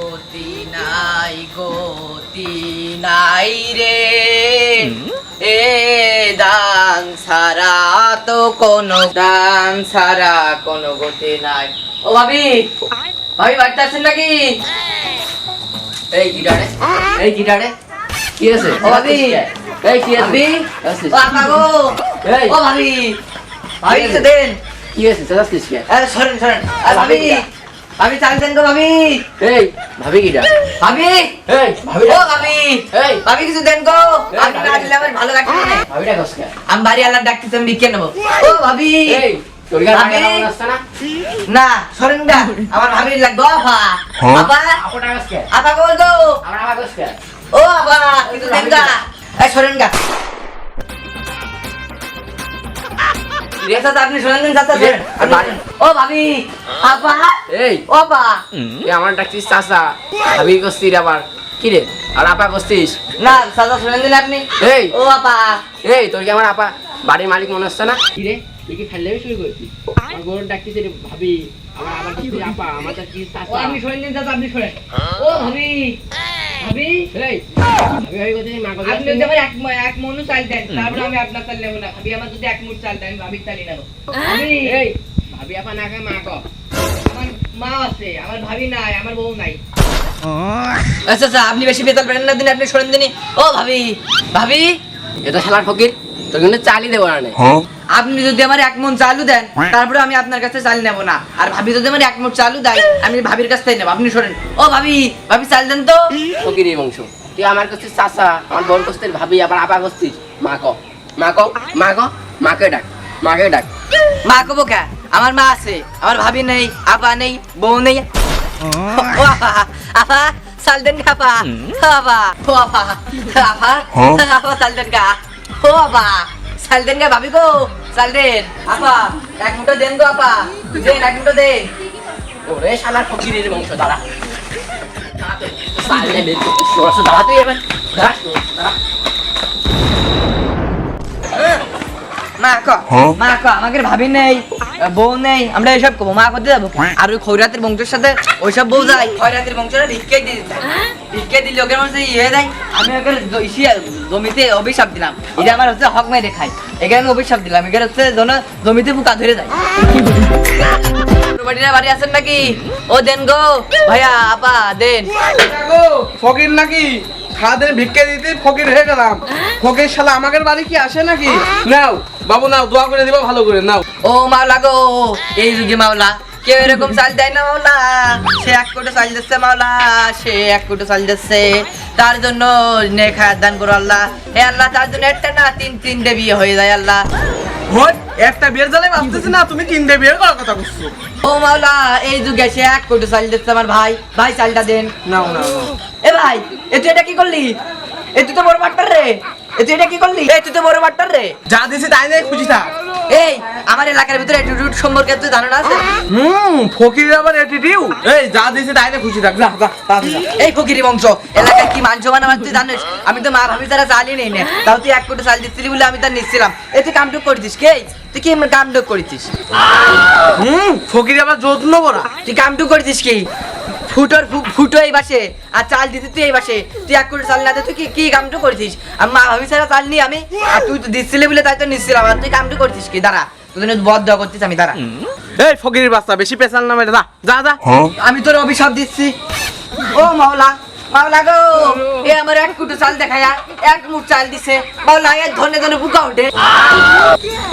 গতি নাই গতি নাই রে। এ দান সারা তো কোনো দান সারা কোনো গতি নাই। ও ভাবি ভাবি বাড়িতে আছেন নাকি? এই কি ডারে এই কি ডারে কি আছে? ও ভাবি এই কি আছে? ও আপা গো। ও ভাবি ভাবি কিছু দেন। কি আছে? চালাচ্ছিস কি? আরে সরেন সরেন। আরে ভাবি ভাবি চাল দেন গো ভাবি। এই ভাবি কিটা? ভাবি এই ভাবি ও ভাবি এই। ভাবি কিছু দেন গো আপনি না ভাবি। দিলে আমার ভালো লাগবে না ভাবিটা কসকা আমি বাড়ি আল্লাহ ডাকতেছি আমি বিকে নেব। ও ভাবি। এই না? সরেন আমার ভাবির লাগবে আপা আপা আপো আপা গো গো আমার আবার ও আপা কিছু দেন গা। এই সরেন গা। রে চাচা আপনি শোনেন দিন চাচা রে, ও ভাবি। আপা এই। ও আপা এই আমার ডাকছিস চাচা। ভাবি কস্তির আবার। কি রে? আর আপা কস্তিস না চাচা শোনেন দিন আপনি। এই। ও আপা এই তোর কি আমার আপা বাড়ির মালিক মনে হচ্ছে না? কি রে? তুই কি ফেললে শুরু করছিস? আমার গরুর ডাকছিস রে ভাবি। আমার আবার কি আপা আমার ডাকছিস চাচা। আপনি শোনেন দিন চাচা আপনি শোনেন। ও ভাবি। আপনি যদি আমার এক এক চাল দেন তারপরে আমি আপনার চাল নেব না। ভাবি আমার যদি এক মুঠ চাল দেন আমি ভাবির নেব। ভাবি আপা না মা কো আমার মা আছে আমার ভাবি নাই আমার বউ নাই। আচ্ছা আচ্ছা আপনি বেশি বেতাল পেলেন না দিন আপনি শোনেন দিনই ও ভাবি ভাবি এটা শালার ফকির তোর কিন্তু চালই দেবো নে। আপনি যদি আমার এক মন চালু দেন তারপরে আমি আপনার কাছে চাল নেব না। আর ভাবি যদি আমার এক মুঠ চালু দেয় আমি ভাবির কাছ থেকে নেব। আপনি শোনেন। ও ভাবি ভাবি চাল দেন তো। ফকির বংশ তুই আমার করছিস চাচা আমার বোন ভাবি আবার করছিস মা কো মা কো মা কো মাকে ডাক মাকে ডাক। মা কে? আমার মা আছে আমার ভাবি নেই আপা নেই বউ নেই। ও আপা আপা চাল দেন কা আপা? ও আপা ও আপা আপা আপা কা? ও আপা চাল কা ভাবি গো? চাল দেন আপা এক মুঠো দেন গো আপা। দেন এক মুঠো দেন। ওরে শালার ফকিরের বংশ দাঁড়া। চাল নেবে দাঁড়া তুই এবার। দাঁড়া। দাঁড়া মা ক? মা ক? আমাকে ভাবি নেই বউ নেই আমরা এসব করব মা করতে যাব। আর ওই খৈরাতের বংশের সাথে ওইসব বউ যায়। খৈরাতের বংশটা ভিক্ষে দিয়ে দিতে। ভিক্ষে দিলে ওকে মধ্যে ইয়ে দেয় আমি ওকে জমিতে অভিশাপ দিলাম। এটা আমার হচ্ছে হক মেরে খাই এখানে আমি অভিশাপ দিলাম। এখানে হচ্ছে যেন জমিতে পোকা ধরে যায়। বাড়িরা বাড়ি আছেন নাকি? ও দেন গো। ভাইয়া আপা দেন। ফকির নাকি? সারাদিন ভিক্ষে দিতে ফকির হয়ে গেলাম। ফকির শালা আমাদের বাড়ি কি আসে নাকি? নাও বাবু নাও দোয়া করে দিবা ভালো করে নাও। ও মাওলা গো এই যুগে মাওলা। কেউ এরকম চাল দেয় না মাওলা। সে এক কোটি চাল দিচ্ছে মাওলা সে এক কোটি চাল দিচ্ছে। তার জন্য নেখা দান করো আল্লাহ। হে আল্লাহ তার জন্য একটা না তিন তিনটে বিয়ে হয়ে যায় আল্লাহ। একটা বিয়ের জ্বালে ভাবতেছি না তুমি তিনটে বিয়ের করার কথা বলছো। ও মাওলা এই যুগে সে এক কোটি চাল দিচ্ছে আমার ভাই। ভাই চালটা দেন। নাও নাও। এ ভাই এ তুই এটা কি করলি? এ তুই তো বড় বাট্টার রে। তুই এটা কি করলি? এ তুই তো বড় বাট্টার রে। যা দিছি তাই নিয়ে খুশি থাক। এই আমার এলাকার ভিতরে অ্যাটিটিউড সম্পর্কে তুই ধারণা আছে? হুম ফকিরের আবার অ্যাটিটিউড এই যা দিছি তাই নিয়ে খুশি থাক। যা যা এই ফকিরি বংশ এলাকায় কি মান সম্মান আমার তুই জানিস? আমি তো মা ভাবি তারা চালি নেই না। তাও তুই এক কোটি চাল দিচ্ছিলি বলে আমি তার নিচ্ছিলাম। এই তুই কামটুক করেছিস কে? তুই কি কামটুক করেছিস হুম ফকির আবার যত্ন করা। তুই কামটুক করেছিস কি? ফুটোর ফু- ফুটো এই বাসে আর চাল দিতে তুই এই বাসে। তুই এক কোটি চাল না তুই কি কি কামটো করছিস? আমি মা ভাবি ছাড়া চাল নি আমি। আর তুই তো দিচ্ছিলি বলে তাই তো নিচ্ছিলাম আর তুই কামটো করছিস কি? দাঁড়া তোদের বদ দেওয়া করছিস আমি দাঁড়া। এই ফকির বাচ্চা বেশি পেশাল না মেরে যা যা যা। আমি তোর অভিশাপ দিচ্ছি। ও মাওলা মাওলা গো। এ আমার এক কুটো চাল দেখায়া এক মুঠ চাল দিছে। মাওলা এর ধনে ধনে বুকা ওঠে।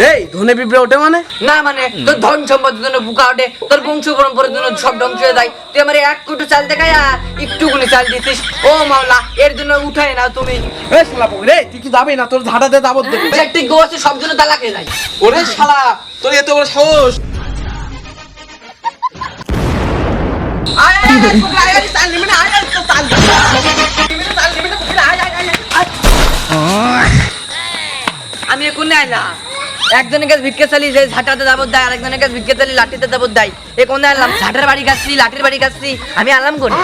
এই ধনে পিঁপড়ে ওঠে মানে? না মানে তোর ধন সম্পদের জন্য বুকা ওঠে। তোর বংশ পরম্পরার জন্য সব ধ্বংস হয়ে যায়। তুই আমার এক কুটো চাল দেখায়া একটুকুনি চাল দিছিস। ও মাওলা এর জন্য উঠায় না তুমি। এই শালা ফকির তুই কি যাবি না? তোর ঝাঁটাতে যাবত দেখে একটি সব জন্য তালাক যায়। ওরে শালা তোর এত বড় সাহস। আমি এখন আইলাম একজনের কাছে ভিক্ষে চালি, যে ঝাঁটাতে দাবত দেয় আরেকজনের কাছে ভিক্ষে চালি, লাঠিতে দাবত দেয়। এ কোনে আনলাম ঝাঁটার বাড়ি গাছছি লাঠির বাড়ি গাছছি আমি আলাম করি